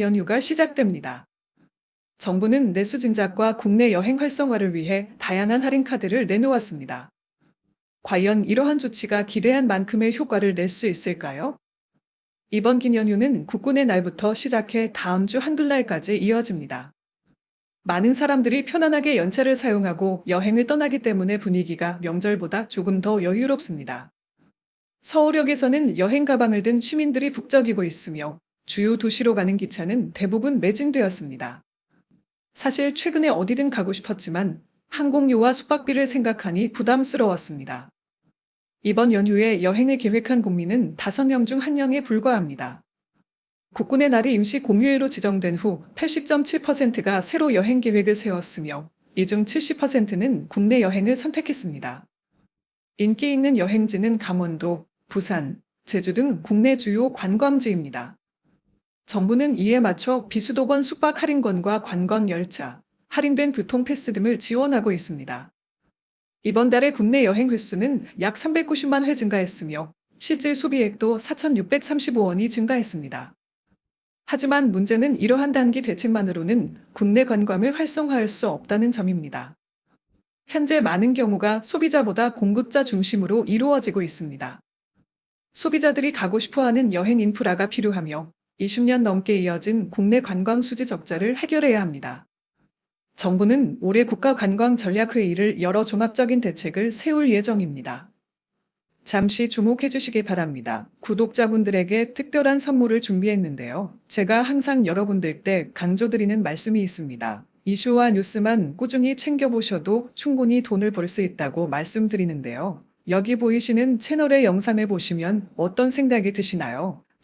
연휴가 시작됩니다. 정부는 내수 증작과 국내 여행 활성화를 위해 다양한 할인 카드를 내놓았습니다. 과연 이러한 조치가 기대한 만큼의 효과를 낼 수 있을까요? 이번 긴 연휴는 국군의 날부터 시작해 다음 주 한글날까지 이어집니다. 많은 사람들이 편안하게 연차를 사용하고 여행을 떠나기 때문에 분위기가 명절보다 조금 더 여유롭습니다. 서울역에서는 여행 가방을 든 시민들이 북적이고 있으며 주요 도시로 가는 기차는 대부분 매진되었습니다. 사실 최근에 어디든 가고 싶었지만 항공료와 숙박비를 생각하니 부담스러웠습니다. 이번 연휴에 여행을 계획한 국민은 5명 중 1명에 불과합니다. 국군의 날이 임시 공휴일로 지정된 후 80.7%가 새로 여행 계획을 세웠으며 이 중 70%는 국내 여행을 선택했습니다. 인기 있는 여행지는 강원도, 부산, 제주 등 국내 주요 관광지입니다. 정부는 이에 맞춰 비수도권 숙박 할인권과 관광 열차, 할인된 교통 패스 등을 지원하고 있습니다. 이번 달의 국내 여행 횟수는 약 390만 회 증가했으며 실질 소비액도 4,635원이 증가했습니다. 하지만 문제는 이러한 단기 대책만으로는 국내 관광을 활성화할 수 없다는 점입니다. 현재 많은 경우가 소비자보다 공급자 중심으로 이루어지고 있습니다. 소비자들이 가고 싶어 하는 여행 인프라가 필요하며 20년 넘게 이어진 국내 관광 수지 적자를 해결해야 합니다. 정부는 올해 국가관광전략회의를 열어 종합적인 대책을 세울 예정입니다. 잠시 주목해 주시기 바랍니다. 구독자분들에게 특별한 선물을 준비했는데요. 제가 항상 여러분들께 강조드리는 말씀이 있습니다. 이슈와 뉴스만 꾸준히 챙겨보셔도 충분히 돈을 벌 수 있다고 말씀드리는데요. 여기 보이시는 채널의 영상을 보시면 어떤 생각이 드시나요?